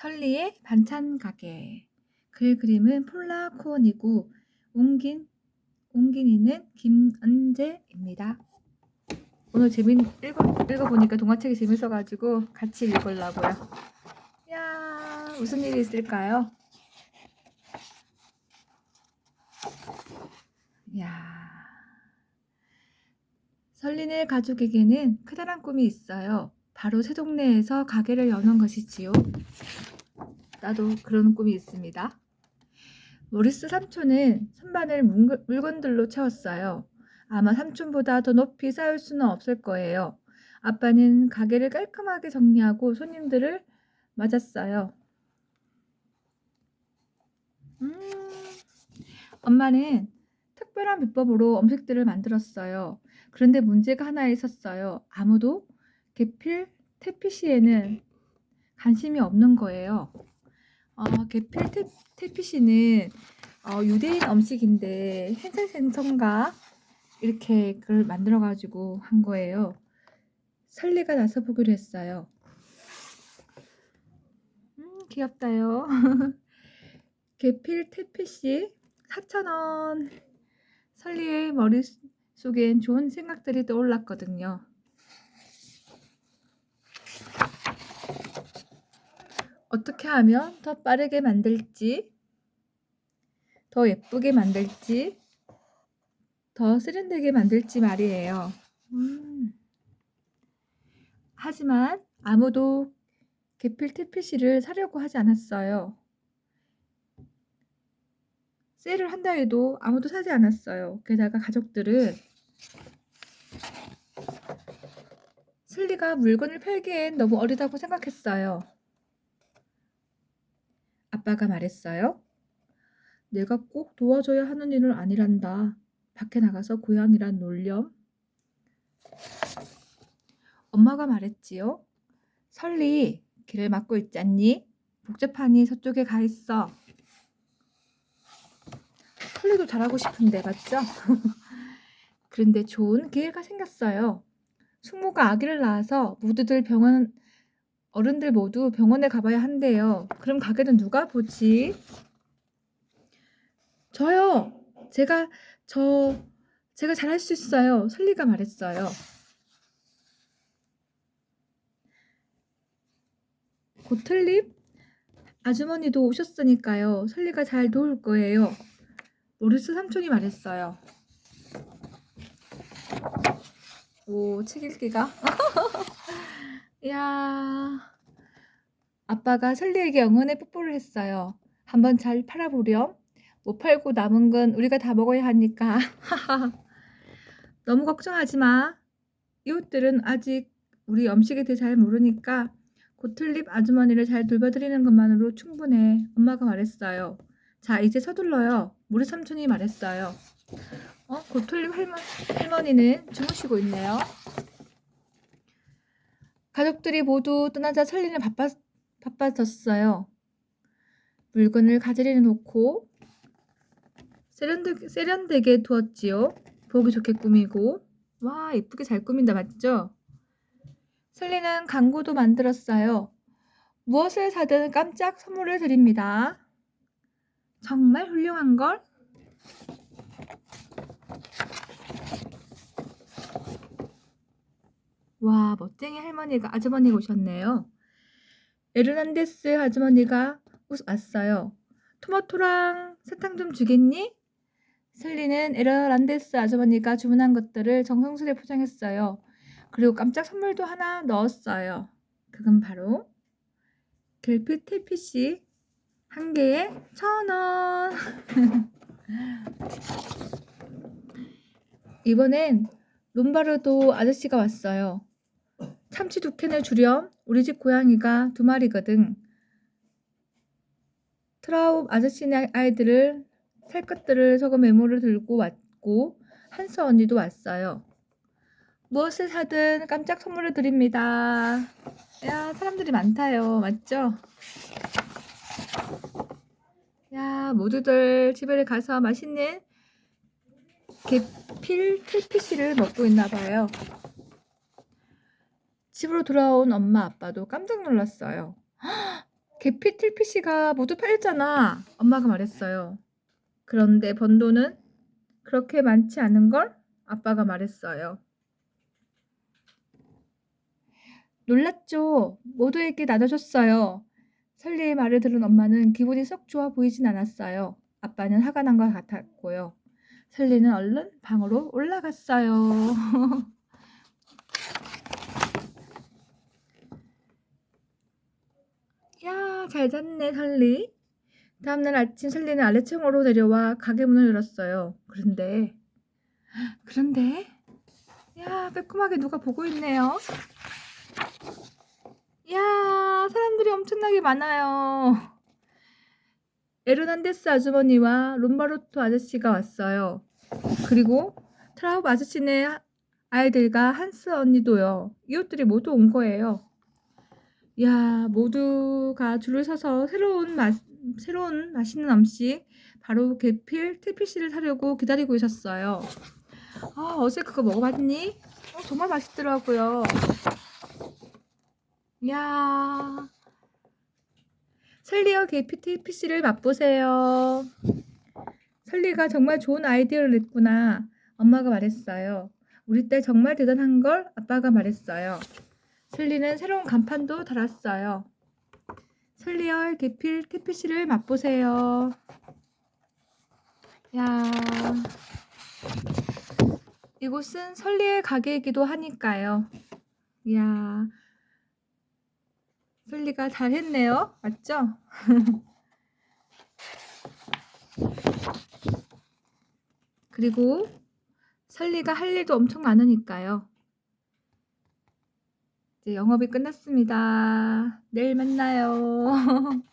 설리의 반찬 가게. 글 그림은 폴라 코언이고 옮긴 옮긴이는 김은재입니다. 오늘 재밌 읽어 읽어보니까 동화책이 재밌어가지고 같이 읽으려고요. 야 무슨 일이 있을까요? 야 설리네 가족에게는 크다란 꿈이 있어요. 바로 새 동네에서 가게를 여는 것이지요. 나도 그런 꿈이 있습니다. 모리스 삼촌은 선반을 물- 물건들로 채웠어요. 아마 삼촌보다 더 높이 쌓을 수는 없을 거예요. 아빠는 가게를 깔끔하게 정리하고 손님들을 맞았어요. 음, 엄마는 특별한 비법으로 음식들을 만들었어요. 그런데 문제가 하나 있었어요. 아무도 계필 태피시에는 관심이 없는 거예요. 어, 계필 태, 태피시는 어, 유대인 음식인데 흰색 생선과 이렇게 그걸 만들어 가지고 한 거예요. 설리가 나서 보기로 했어요. 음, 귀엽다요. 계필 태피시 4,000원. 설리의 머릿속엔 좋은 생각들이 떠올랐거든요. 어떻게 하면 더 빠르게 만들지, 더 예쁘게 만들지, 더 세련되게 만들지 말이에요. 음. 하지만 아무도 계필 태피시를 사려고 하지 않았어요. 세일을 한다 해도 아무도 사지 않았어요. 게다가 가족들은 슬리가 물건을 팔기엔 너무 어리다고 생각했어요. 아빠가 말했어요. 내가 꼭 도와줘야 하는 일은 아니란다. 밖에 나가서 고양이란 놀렴. 엄마가 말했지요. 설리, 길을 막고 있잖니? 복잡하니 저쪽에 가 있어. 설리도 잘하고 싶은데, 맞죠? 그런데 좋은 기회가 생겼어요. 숙모가 아기를 낳아서 모두들 병원, 어른들 모두 병원에 가봐야 한대요. 그럼 가게는 누가 보지? 저요. 제가 저 제가 잘할 수 있어요. 설리가 말했어요. 고틀립 아주머니도 오셨으니까요. 설리가 잘 도울 거예요. 모리스 삼촌이 말했어요. 오, 책 읽기가. 이야. 아빠가 설리에게 영혼의 뽀뽀를 했어요. 한번 잘 팔아보렴. 못 팔고 남은 건 우리가 다 먹어야 하니까. 너무 걱정하지 마. 이웃들은 아직 우리 음식에 대해 잘 모르니까 고틀립 아주머니를 잘 돌봐드리는 것만으로 충분해. 엄마가 말했어요. 자, 이제 서둘러요. 우리 삼촌이 말했어요. 어, 고틀립 할머, 할머니는 주무시고 있네요. 가족들이 모두 떠나자 설리는 바빠, 바빠졌어요. 물건을 가지리에 놓고 세련되, 세련되게 두었지요. 보기 좋게 꾸미고. 와, 예쁘게 잘 꾸민다, 맞죠? 설리는 광고도 만들었어요. 무엇을 사든 깜짝 선물을 드립니다. 정말 훌륭한 걸? 와, 멋쟁이 할머니가 아주머니가 오셨네요. 에르난데스 아주머니가 웃- 왔어요. 토마토랑 사탕 좀 주겠니? 슬리는 에르난데스 아주머니가 주문한 것들을 정성스레 포장했어요. 그리고 깜짝 선물도 하나 넣었어요. 그건 바로 글피 태피씨 한 개에 천 원. 이번엔 롬바르도 아저씨가 왔어요. 참치 두 캔을 주렴. 우리 집 고양이가 두 마리거든. 트라우 아저씨네 아이들을 살 것들을 적어 메모를 들고 왔고 한스 언니도 왔어요. 무엇을 사든 깜짝 선물을 드립니다. 야 사람들이 많다요. 맞죠? 야 모두들 집에 가서 맛있는 계필 틀피시를 먹고 있나 봐요. 집으로 돌아온 엄마 아빠도 깜짝 놀랐어요. 계피 TPC가 모두 팔렸잖아. 엄마가 말했어요. 그런데 번 돈은 그렇게 많지 않은 걸 아빠가 말했어요. 놀랐죠. 모두에게 나눠줬어요. 설리의 말을 들은 엄마는 기분이 썩 좋아 보이진 않았어요. 아빠는 화가 난 것 같았고요. 설리는 얼른 방으로 올라갔어요. 야, 잘 잤네, 설리. 다음날 아침 설리는 아래층으로 내려와 가게 문을 열었어요. 그런데, 그런데, 야, 빼꼼하게 누가 보고 있네요. 야, 사람들이 엄청나게 많아요. 에르난데스 아주머니와 롬바로토 아저씨가 왔어요. 그리고 트라우브 아저씨네 아이들과 한스 언니도요. 이웃들이 모두 온 거예요. 야, 모두가 줄을 서서 새로운 맛, 새로운 맛있는 음식, 바로 계필 TPC를 사려고 기다리고 있었어요. 아, 어제 그거 먹어봤니? 어, 정말 맛있더라고요. 야, 설리어 계피 TPC를 맛보세요. 설리가 정말 좋은 아이디어를 냈구나. 엄마가 말했어요. 우리 딸 정말 대단한 걸 아빠가 말했어요. 설리는 새로운 간판도 달았어요. 설리얼 계필 TPC를 맛보세요. 야, 이곳은 설리의 가게이기도 하니까요. 야, 설리가 잘했네요. 맞죠? 그리고 설리가 할 일도 엄청 많으니까요. 이제 영업이 끝났습니다. 내일 만나요.